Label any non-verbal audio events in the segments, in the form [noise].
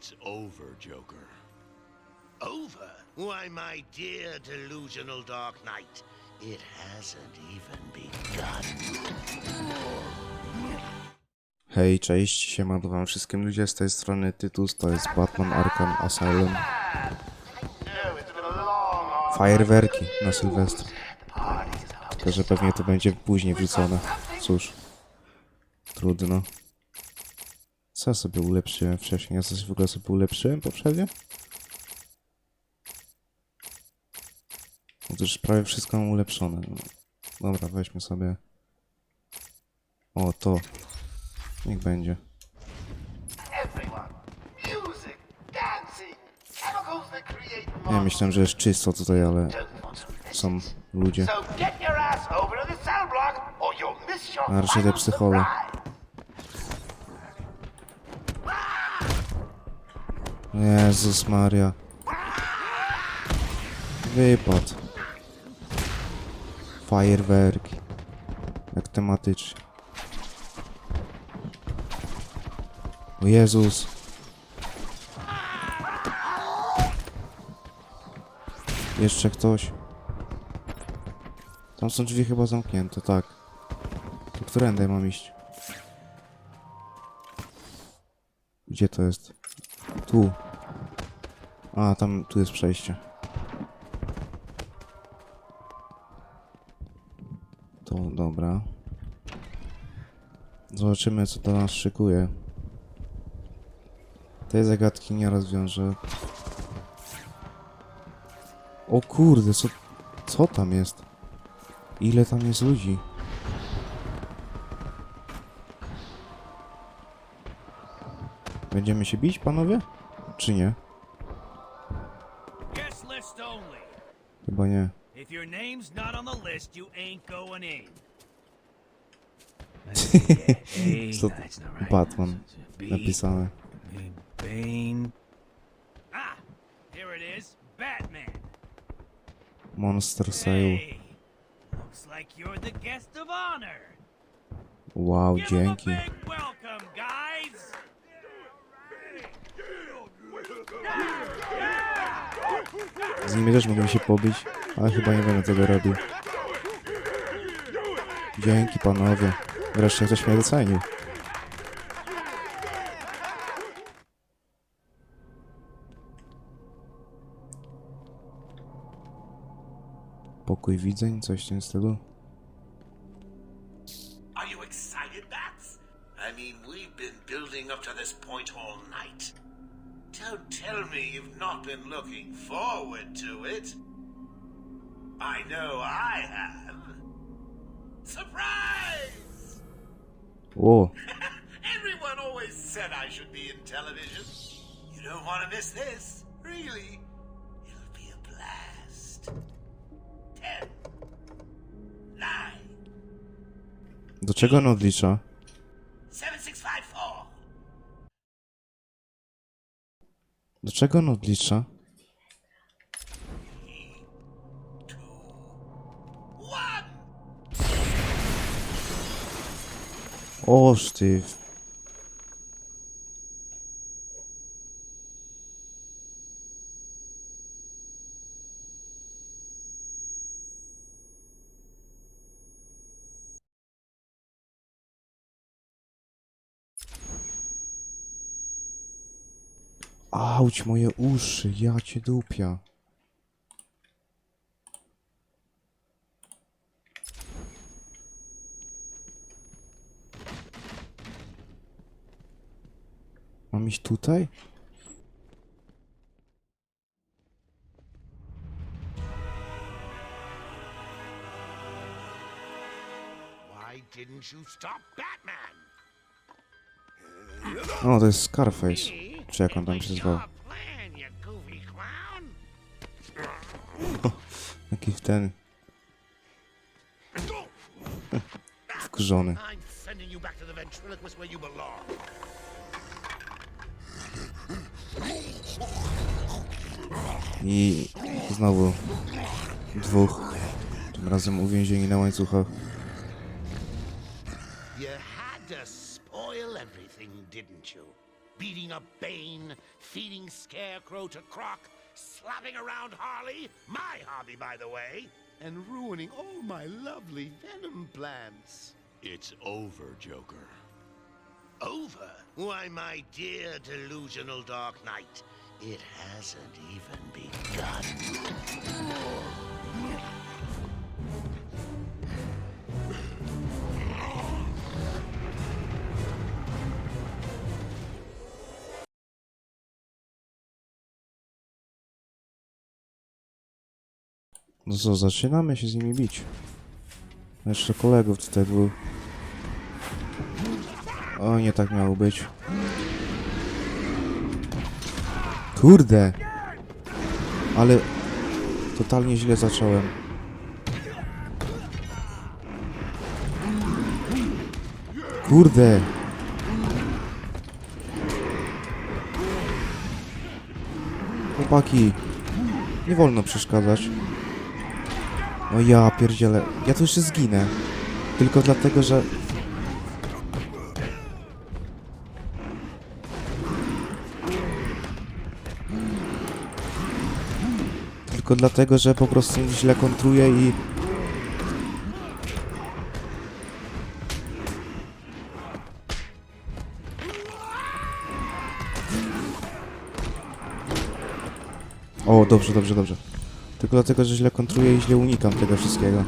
It's over, Joker. Over? Why, my dear delusional Dark Knight, it hasn't even begun. Hej, cześć, siema wam wszystkim ludzie z tej strony Tytus, to jest Batman Arkham Asylum. Fajerwerki na Sylwestra. Tylko, że pewnie to będzie później wrzucone. Cóż, trudno. Co ja sobie ulepszyłem wcześniej? Ja coś w ogóle sobie ulepszyłem poprzednio? Otóż prawie wszystko mam ulepszone. Dobra, weźmy sobie... O, to. Niech będzie. Ja myślałem, że jest czysto tutaj, ale są ludzie. So get your ass over to the cell block, or you'll miss your A raczej te final psychole. surprise. Jezus Maria. Wypad. Fajerwerki. Jak tematycznie. O Jezus. Jeszcze ktoś. Tam są drzwi chyba zamknięte, tak. To którędy mam iść? Gdzie to jest? Tu. A, tam, tu jest przejście. To dobra. Zobaczymy, co do nas szykuje. Tej zagadki nie rozwiążę. O kurde, co, co tam jest? Ile tam jest ludzi? Będziemy się bić, panowie? Czy nie? Chyba nie. If your name's not on the list, you ain't going in. [laughs] Co Batman napisane. Bane. Ah, here it is. Batman. Monster Sale. Looks like you're the guest of honor. Wow, dzięki. Z nimi też mogłem się pobić, ale chyba nie będę tego robił. Dzięki panowie. Wreszcie ktoś mnie docenił. Pokój widzeń, coś w tym stylu. Czego on odlicza? Do czego on odlicza? One! Oż Auć, moje uszy, ja cię dupia. Mam iść tutaj? Why didn't you stop Batman? O, to jest Scarface. Czy jak on tam się zwał? [laughs] Jaki ten... [laughs] Wkurzony. I znowu dwóch. Tym razem uwięzieni na łańcuchach. You had to spoil everything, didn't you? Beating up Bane, feeding Scarecrow to Croc, slapping around Harley, my hobby, by the way, and ruining all my lovely venom plants. It's over, Joker. Over? Why, my dear delusional Dark Knight, it hasn't even begun. No co, zaczynamy się z nimi bić. Jeszcze kolegów tutaj był. O, nie tak miało być. Kurde! Ale totalnie źle zacząłem. Kurde! Chłopaki, nie wolno przeszkadzać. O ja pierdzielę. Ja tu jeszcze zginę. Tylko dlatego, że... Tylko dlatego, że po prostu źle kontruję i... O, dobrze, dobrze, dobrze. Tylko dlatego, że źle kontruję i źle unikam tego wszystkiego.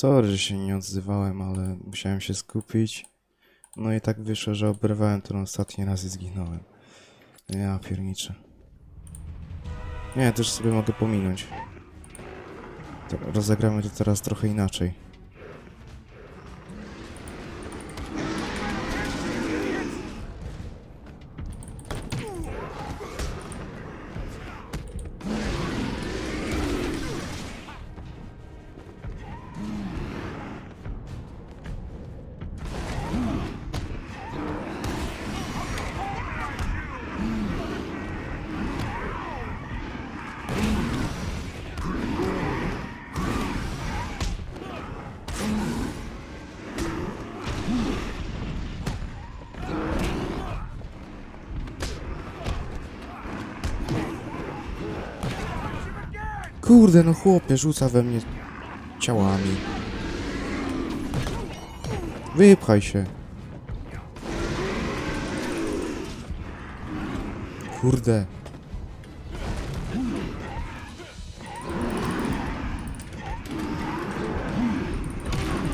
Sorry, że się nie odzywałem, ale musiałem się skupić. No i tak wyszło, że oberwałem ten ostatni raz i zginąłem. Ja pierniczę. Nie, też sobie mogę pominąć. Rozegramy to teraz trochę inaczej. Kurde, no chłopie, rzuca we mnie ciałami. Wypchaj się. Kurde.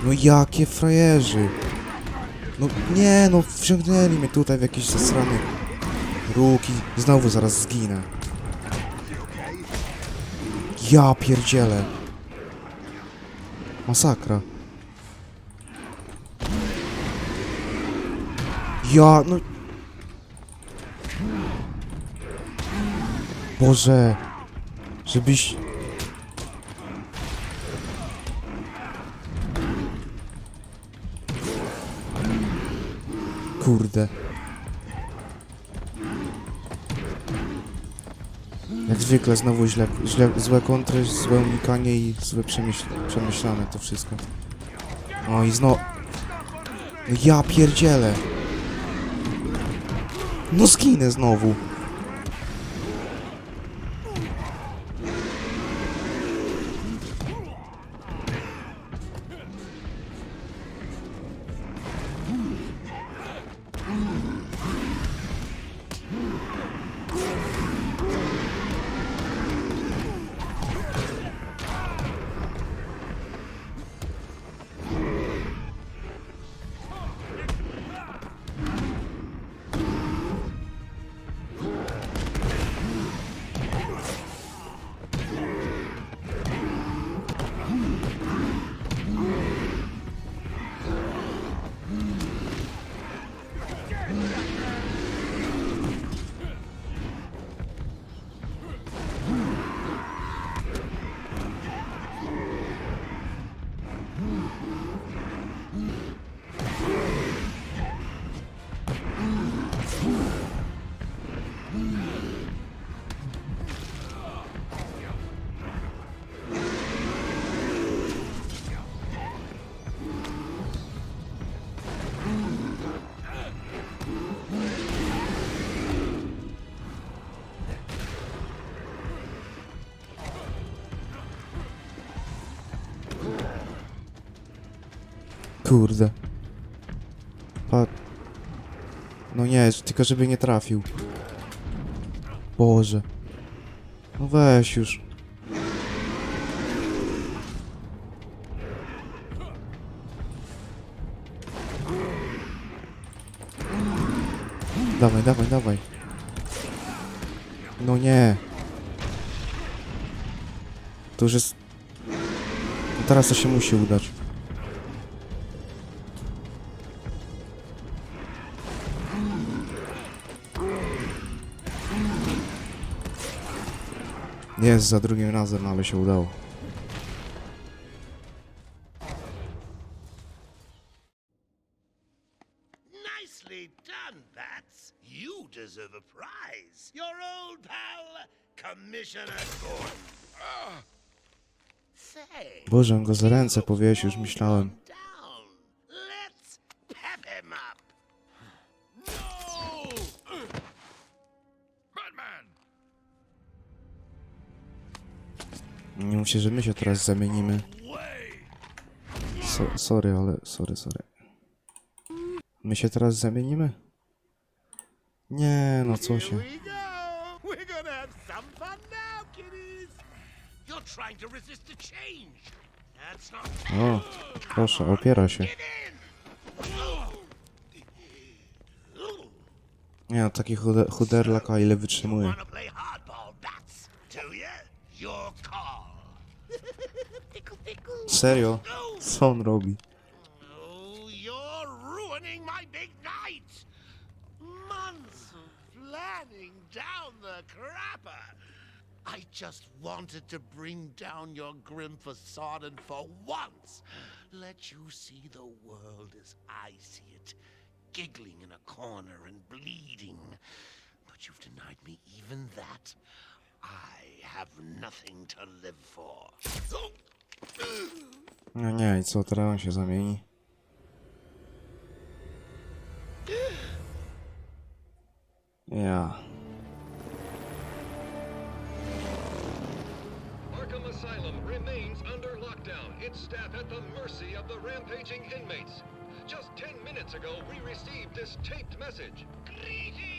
No jakie frajerzy. No nie, no wciągnęli mnie tutaj w jakiś zasrany róg i znowu zaraz zginę. Ja pierdzielę. Masakra. Ja, no... Boże. Żebyś... Kurde. Jak zwykle znowu źle, źle, złe kontry, złe unikanie i złe przemyśl, przemyślane to wszystko. O i znowu... No ja pierdzielę! No zginę znowu! Kurde. Pa... No nie, tylko żeby nie trafił. Boże. No weź już. Dawaj, dawaj, dawaj. No nie. To już jest... No teraz to się musi udać. Nie jest za drugim razem, ale się udało. Nicely done, Bats. You deserve a prize. Your old pal, Commissioner Gordon. Boże, on go za ręce powiesił, już myślałem. Nie mówcie, że my się teraz zamienimy. So, sorry, ale... Sorry, sorry. My się teraz zamienimy? Nie, no co się. O, proszę, opiera się. Nie no, taki chude, chuderlak, a ile wytrzymuje. Serio? Co on robi? You're ruining my big night. Months of planning down the crapper. I just wanted to bring down your grim facade and for once let you see the world as I see it, giggling in a corner and bleeding. But you've denied me even that. I have nothing to live for. No nie, i co, teraz on się zamieni? Ja. Arkham Asylum remains under lockdown, its staff at the mercy of the rampaging inmates. Just 10 minutes ago, we received this taped message. Greetings,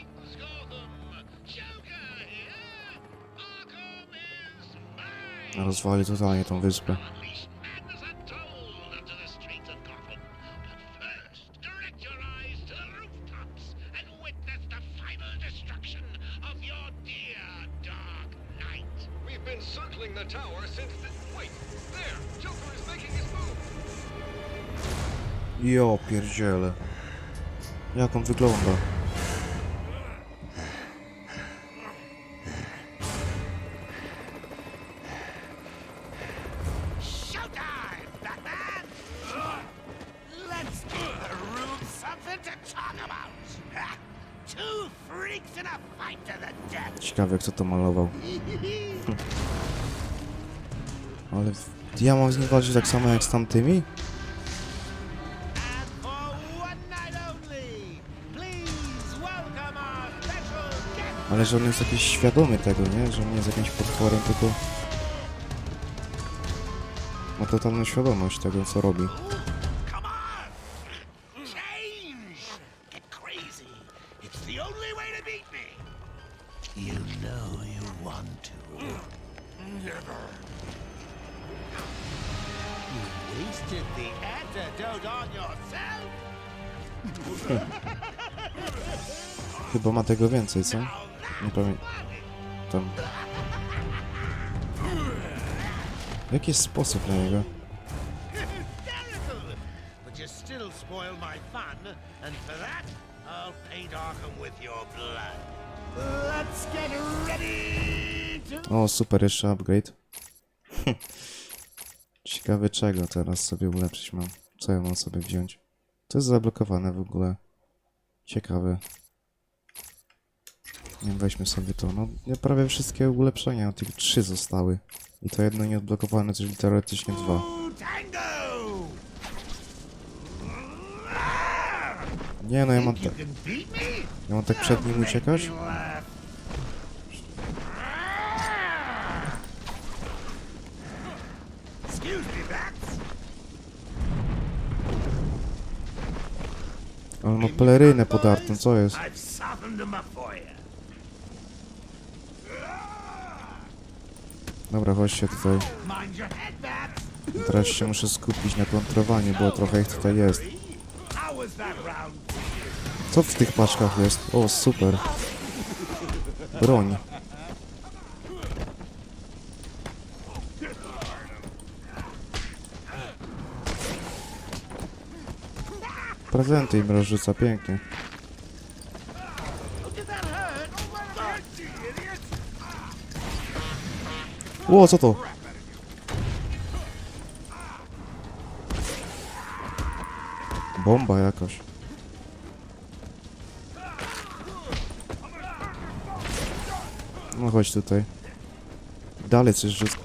is making his move! Jo, pierdziele. Jak on wygląda? Ciekawe, kto to malował. Ale ja mam z nim walczyć tak samo jak z tamtymi? Ale że on jest jakiś świadomy tego, nie? Że on nie jest jakimś potworem, tylko... Ma totalną świadomość tego, co robi. Chyba ma tego więcej, co? Nie pamiętam. Tam. Jaki jest sposób na niego? O, super, jeszcze upgrade. [laughs] Ciekawe czego teraz sobie ulepszyć mam. Co ja mam sobie wziąć? To jest zablokowane w ogóle. Ciekawe. Nie weźmy sobie to. No, prawie wszystkie ulepszenia, tych trzy zostały. I to jedno nieodblokowane, czyli teoretycznie dwa. Nie no, ja mam, ta, You can beat me? ja mam tak przed nim uciekać? Ale ma pelerynę podartą, co jest? Dobra, chodźcie tutaj. Teraz się muszę skupić na kontrowaniu, bo trochę ich tutaj jest. Co w tych paczkach jest? O, super. Broń. Prezenty im rozrzuca, pięknie. Ło, co to? Bomba jakaś. No chodź tutaj. Dalej coś rzuca.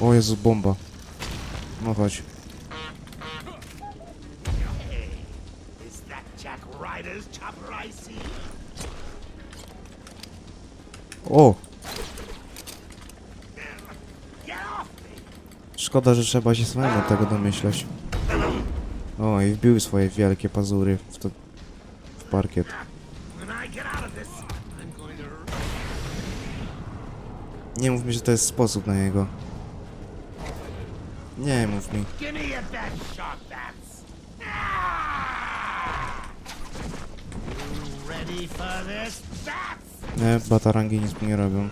O Jezu, bomba. No chodź. O! Szkoda, że trzeba się samemu tego domyśleć. O, i wbił swoje wielkie pazury w, to, w parkiet. Nie mów mi, że to jest sposób na niego. Nie mów mi. Give me your best shot, Bats. Ah! You ready for this, Bats? Nie, batarangi nic mu nie robią.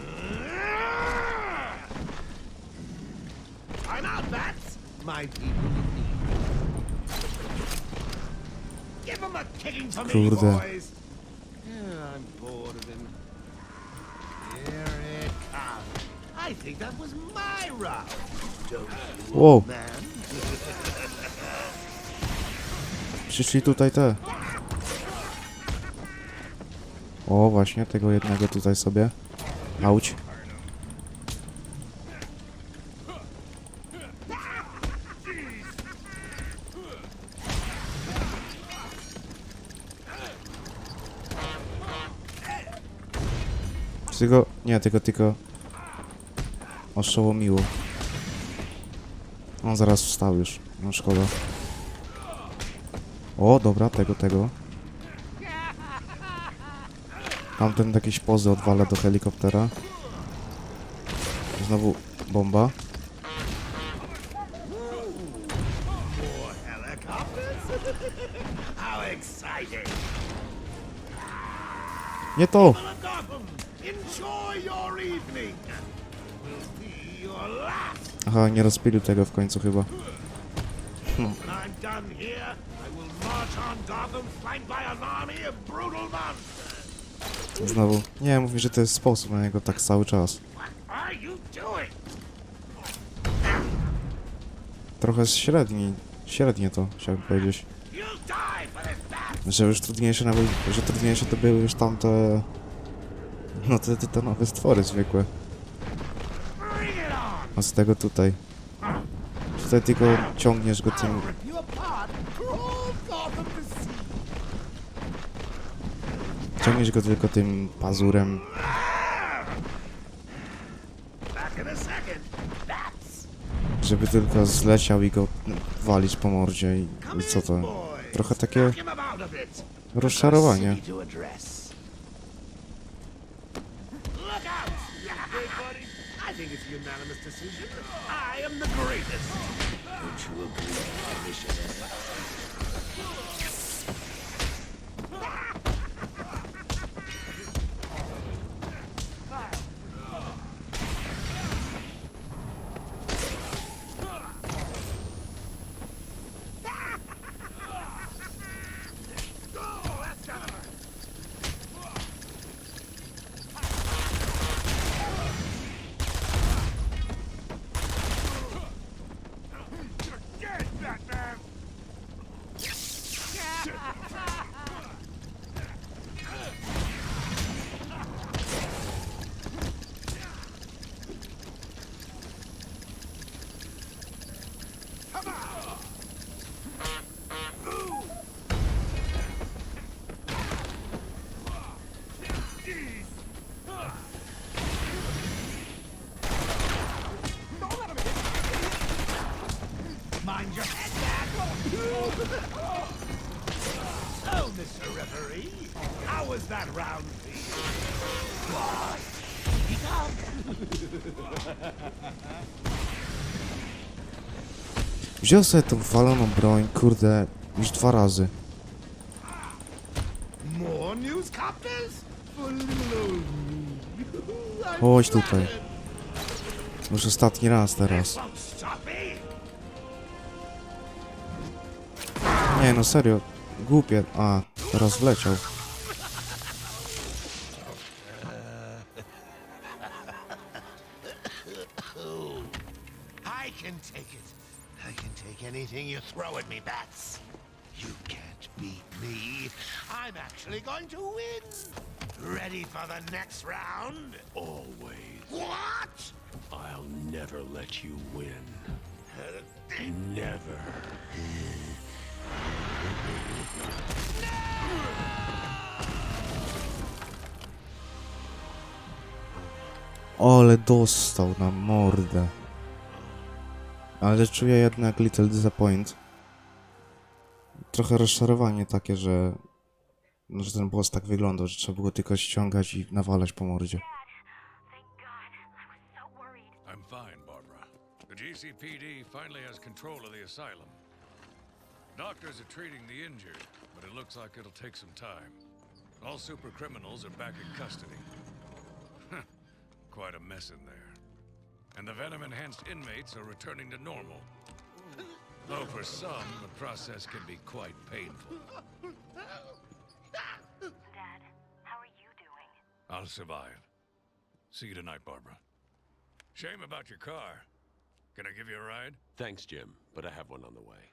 Kurde. I think that was my route. Wow, przyszli tutaj te. O, właśnie, tego jednego tutaj sobie. Auć. Tylko, nie, tylko, tylko oszołomiło. On zaraz wstał już, no szkoda. O, dobra, tego, tego. Tamten jakieś pozy odwala do helikoptera. Znowu bomba. Nie to! Aha, nie rozpilił tego w końcu chyba. Monsters. Znowu. Nie, mówi, że to jest sposób na niego tak cały czas. Trochę średni. Średnie to, chciałbym powiedzieć. Że już trudniejsze nawet, że trudniejsze to były już tamte... No te tytanowe stwory zwykłe. A z tego tutaj. Tutaj tylko ciągniesz go tym... Ciągniesz go tylko tym pazurem. Żeby tylko zleciał i go walić po mordzie i, i co to? Trochę takie rozczarowanie. Decision. I am the greatest. Don't you agree, Commissioner? Mind your head, Dad. So, Mr. Referee, how was that round for you? Why. Wziął sobie tą waloną broń, kurde, już dwa razy. Chodź tutaj. Już ostatni raz teraz. Nie no, serio. Głupie. A, teraz wleciał. I can take it. I can take anything you throw at me, Bats. You can't beat me. I'm actually going to win. Ready for the next round? Always. What? I'll never let you win. Uh, never. Ale dostał na mordę. Ale czuję jednak little disappoint. Trochę rozczarowanie takie, że, że ten boss tak wyglądał, że trzeba było tylko ściągać i nawalać po mordzie. Barbara. GCPD finally has control of the asylum. Doctors are treating the injured, but it looks like it'll take some time. All super criminals are back in custody. Quite a mess in there. And the venom enhanced inmates are returning to normal. Though for some, the process can be quite painful. Dad, how are you doing? I'll survive. See you tonight, Barbara. Shame about your car. Can I give you a ride? Thanks, Jim, but I have one on the way.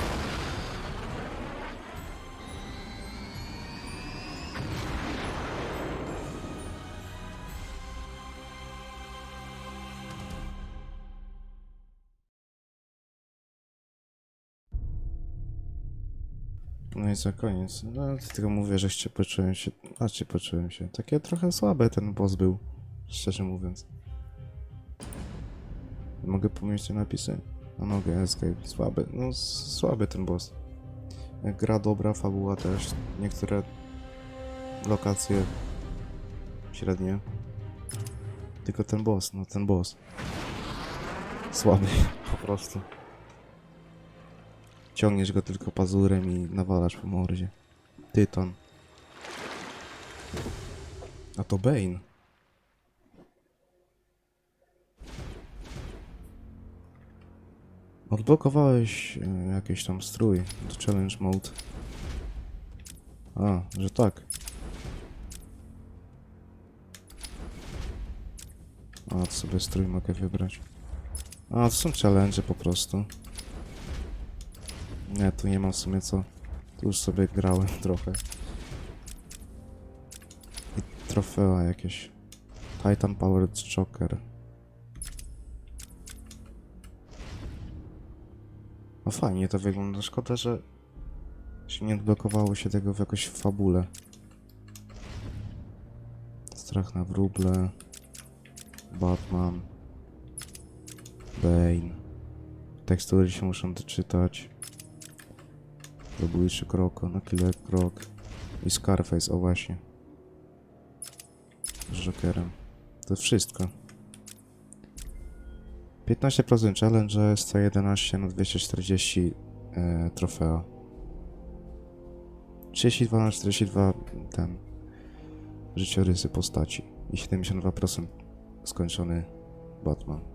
No i za koniec. No, tylko mówię, że jeszcze poczułem się. A czy poczułem się. Takie trochę słabe ten boss był. Szczerze mówiąc. Mogę pomyśleć te napisy? No mogę, escape. Słaby. No słaby ten boss. Gra dobra, fabuła też. Niektóre lokacje średnie. Tylko ten boss, no ten boss. Słaby, [laughs] po prostu. Ciągniesz go tylko pazurem i nawalasz po mordzie. Tytan. A to Bane. Odblokowałeś e, jakiś tam strój do challenge mode. A, że tak. A, to sobie strój mogę wybrać. A, to są challenge po prostu. Nie, tu nie ma w sumie co. Tu już sobie grałem trochę. I trofea jakieś. Titan Powered Joker. No fajnie to wygląda. Szkoda, że się nie odblokowało się tego w jakoś fabule. Strach na wróble. Batman. Bane. Tekstury się muszą doczytać. Zabójczy krok, na killer krok. I Scarface, o właśnie. Z Jokerem. To wszystko. 15% challenge, 111 na 240 e, trofea. 32 na 42 ten życiorysy postaci i 72% skończony Batman.